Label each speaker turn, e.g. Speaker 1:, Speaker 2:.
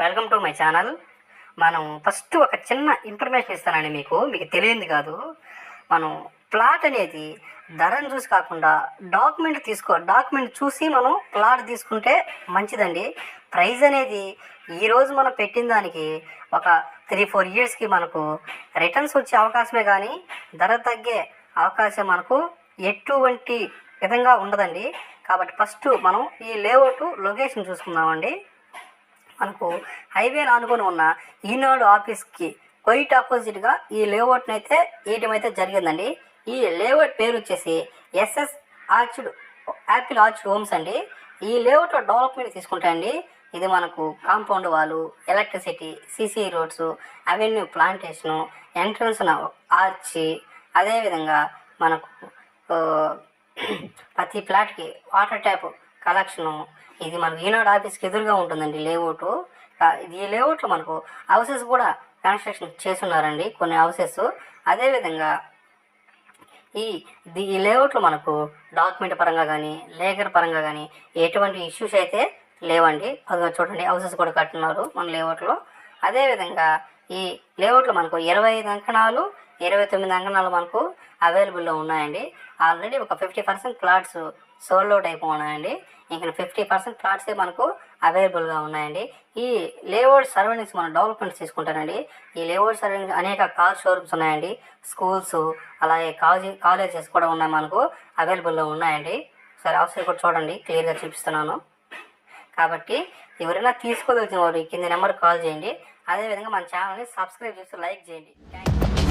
Speaker 1: Welcome to my channel మనం first ఒక చిన్న ఇన్ఫర్మేషన్ ఇస్తానండి మీకు. మీకు తెలియంది కాదు. మనం ప్లాట్ అనేది ధరను చూసి కాకుండా డాక్యుమెంట్ తీసుకో డాక్యుమెంట్ చూసి మనం ప్లాట్ తీసుకుంటే మంచిదండి. ప్రైస్ అనేది ఈరోజు మనం పెట్టిన దానికి ఒక త్రీ ఫోర్ ఇయర్స్కి మనకు రిటర్న్స్ వచ్చే అవకాశమే కానీ ధర తగ్గే అవకాశం మనకు ఎటువంటి విధంగా ఉండదండి. కాబట్టి ఫస్ట్ మనం ఈ లేఅవుట్ లొకేషన్ చూసుకుందామండి. మనకు హైవే ఆనుకొని ఉన్న ఈనాడు ఆఫీస్కి క్వైట్ ఆపోజిట్గా ఈ లేఅవుట్ని అయితే వేయడం అయితే జరిగిందండి. ఈ లేఅవుట్ పేరు వచ్చేసి SS orchid apple orchid homes అండి. ఈ లేఅవుట్ డెవలప్మెంట్ తీసుకుంటే అండి ఇది మనకు కాంపౌండ్ వాళ్ళు electricity CC roads avenue plantation entrance arch అదేవిధంగా మనకు ప్రతి ఫ్లాట్కి వాటర్ ట్యాప్ కలెక్షను. ఇది మనకు ఈనాడు ఆఫీస్కి ఎదురుగా ఉంటుందండి లేఅవుట్. ఇది ఈ లేఅవుట్లో మనకు హౌసెస్ కూడా కన్స్ట్రక్షన్ చేస్తున్నారండి కొన్ని హౌసెస్. అదేవిధంగా ఈ ఈ లేఅవుట్లో మనకు డాక్యుమెంట్ పరంగా కానీ లేఖర్ పరంగా కానీ ఎటువంటి ఇష్యూస్ అయితే లేవండి. అది చూడండి హౌసెస్ కూడా కట్టున్నారు మన లేఅవుట్లో. అదేవిధంగా ఈ లేఅవుట్లో మనకు ఇరవై ఐదు అంకణాలు ఇరవై తొమ్మిది అంకణాలు మనకు అవైలబుల్లో ఉన్నాయండి. ఆల్రెడీ ఒక fifty percent plots sold out అయిపోయినాయండి ఇంకా ఫిఫ్టీ పర్సెంట్ ప్లాట్సే మనకు అవైలబుల్గా ఉన్నాయండి. ఈ లేఅవుట్ సరౌండింగ్స్ మనం డెవలప్మెంట్స్ తీసుకుంటానండి. ఈ లేఅవుట్ సరౌండింగ్స్ అనేక కార్ షోరూమ్స్ ఉన్నాయండి. స్కూల్స్ అలాగే కాలేజీ కాలేజెస్ కూడా ఉన్నాయి మనకు అవైలబుల్లో ఉన్నాయండి. సరే అవసరం కూడా చూడండి. క్లియర్గా చూపిస్తున్నాను. కాబట్టి ఎవరైనా తీసుకోదలిచిన వారు ఈ కింద నెంబర్ కాల్ చేయండి. అదేవిధంగా మన ఛానల్ని సబ్స్క్రైబ్ చేసి లైక్ చేయండి. Thank you